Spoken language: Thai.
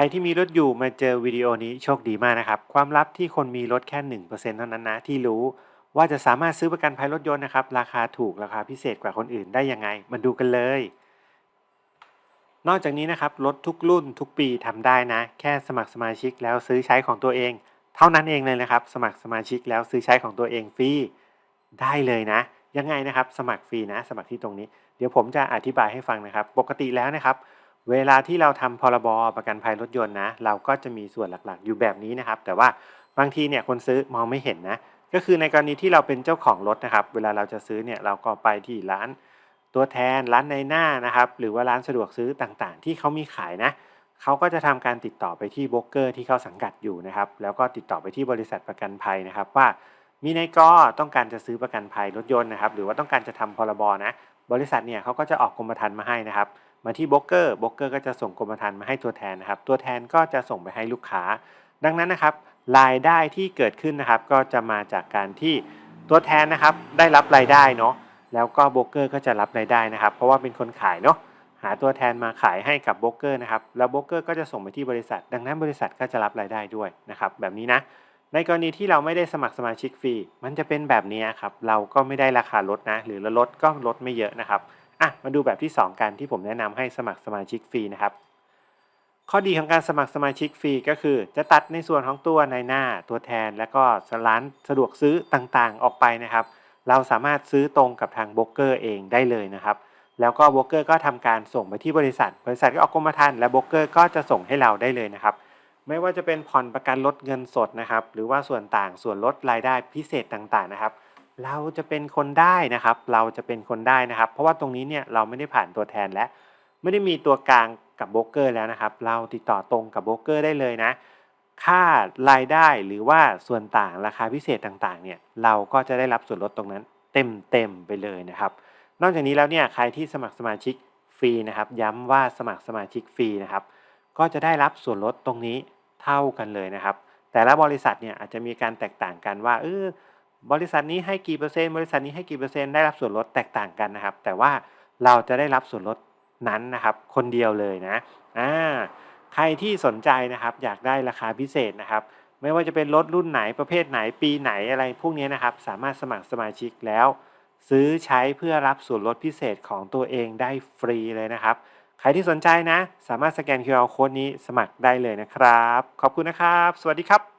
ครที่มีรถอยู่มาเจอวิดีโอนี้โชคดีมากนะครับ ความลับที่คนมีรถแค่ 1%เท่านั้นนะที่รู้ว่าจะสามารถซื้อประกันภัยรถยนต์นะครับ ราคาถูกราคาพิเศษกว่าคนอื่นได้ยังไง มาดูกันเลย นอกจากนี้นะครับรถทุกรุ่นทุกปีทำได้นะ แค่สมัครสมาชิกแล้วซื้อใช้ของตัวเอง เท่านั้นเองเลยนะครับ สมัครสมาชิกแล้วซื้อใช้ของตัวเองฟรีได้เลยนะ ยังไงนะครับ สมัครฟรีนะ สมัครที่ตรงนี้ เดี๋ยวผมจะอธิบายให้ฟังนะครับ ปกติแล้วนะครับ เวลาที่เราทำพรบประกันภัยรถยนต์นะ เราก็จะมีส่วนหลักๆ อยู่แบบนี้นะครับ แต่ว่าบางทีเนี่ยคนซื้อมองไม่เห็นนะ ก็คือในกรณีที่เราเป็นเจ้าของรถนะครับ เวลาเราจะซื้อเนี่ยเราก็ไปที่ร้านตัวแทนร้านในหน้านะครับ หรือว่าร้านสะดวกซื้อต่างๆ ที่เขามีขายนะเขาก็จะทำการติดต่อไปที่โบรกเกอร์ที่เขาสังกัดอยู่นะครับ แล้วก็ติดต่อไปที่บริษัทประกันภัยนะครับว่า มีนายกต้องการจะซื้อประกันภัยรถยนต์นะครับ หรือว่าต้องการจะทำพรบนะ บริษัทเนี่ยเขาก็จะออกกรมธรรม์มาให้นะครับ มาที่โบรกเกอร์โบรกเกอร์ก็จะส่งกรมธรรม์มาให้ตัวแทนนะครับ ตัวแทนก็จะส่งไปให้ลูกค้า ดังนั้นนะครับ รายได้ที่เกิดขึ้นนะครับ ก็จะมาจากการที่ตัวแทนนะครับ ได้รับรายได้เนาะแล้วก็โบรกเกอร์ก็จะรับรายได้นะครับ เพราะว่าเป็นคนขายเนาะหาตัวแทนมาขายให้กับโบรกเกอร์นะครับแล้วโบรกเกอร์ก็จะส่งไปที่บริษัท ดังนั้นบริษัทก็จะรับรายได้ด้วยนะครับ แบบนี้นะ ในกรณีที่เราไม่ได้สมัครสมาชิกฟรี มันจะเป็นแบบนี้ครับ เราก็ไม่ได้ราคาลดนะ หรือลดก็ลดไม่เยอะนะครับ อะ มาดูแบบที่ 2 กันที่ผมแนะนำให้สมัครสมาชิกฟรีนะครับ ข้อดีของการสมัครสมาชิกฟรีก็คือ จะตัดในส่วนของตัวในหน้าตัวแทน และก็ร้านสะดวกซื้อต่างๆ ออกไปนะครับ เราสามารถซื้อตรงกับทางโบรกเกอร์เองได้เลยนะครับ แล้วก็โบรกเกอร์ก็ทำการส่งไปที่บริษัท บริษัทก็ออกกรมธรรม์และโบรกเกอร์ก็จะส่งให้เราได้เลยนะครับ ไม่ว่าจะเป็นผ่อนประกันลดเงินสดนะครับ หรือว่าส่วนต่างส่วนลดรายได้พิเศษต่างๆนะครับ เราจะเป็นคนได้นะครับ เราจะเป็นคนได้นะครับ เพราะว่าตรงนี้เนี่ยเราไม่ได้ผ่านตัวแทนและ ไม่ได้มีตัวกลางกับโบรกเกอร์แล้วนะครับ เราติดต่อตรงกับโบรกเกอร์ได้เลยนะ ค่ารายได้หรือว่าส่วนต่างราคาพิเศษต่างๆ เนี่ยเราก็จะได้รับส่วนลดตรงนั้น เต็มๆไปเลยนะครับ นอกจากนี้แล้วเนี่ยใครที่สมัครสมาชิกฟรีนะครับ ย้ำว่าสมัครสมาชิกฟรีนะครับ ก็จะได้รับส่วนลดตรงนี้ เท่ากันเลยนะครับ แต่ละบริษัทเนี่ยอาจจะมีการแตกต่างกันว่าเออบริษัทนี้ให้กี่เปอร์เซ็นต์บริษัทนี้ให้กี่เปอร์เซ็นต์ได้รับส่วนลดแตกต่างกันนะครับ แต่ว่าเราจะได้รับส่วนลดนั้นนะครับ คนเดียวเลยนะอ่าใครที่สนใจนะครับ อยากได้ราคาพิเศษนะครับ ไม่ว่าจะเป็นรถรุ่นไหนประเภทไหนปีไหนอะไรพวกนี้นะครับ สามารถสมัครสมาชิกแล้ว ซื้อใช้เพื่อรับส่วนลดพิเศษของตัวเองได้ฟรีเลยนะครับ ใครที่สนใจนะ สามารถสแกน QR Code นี้สมัครได้เลยนะครับ ขอบคุณนะครับ สวัสดีครับ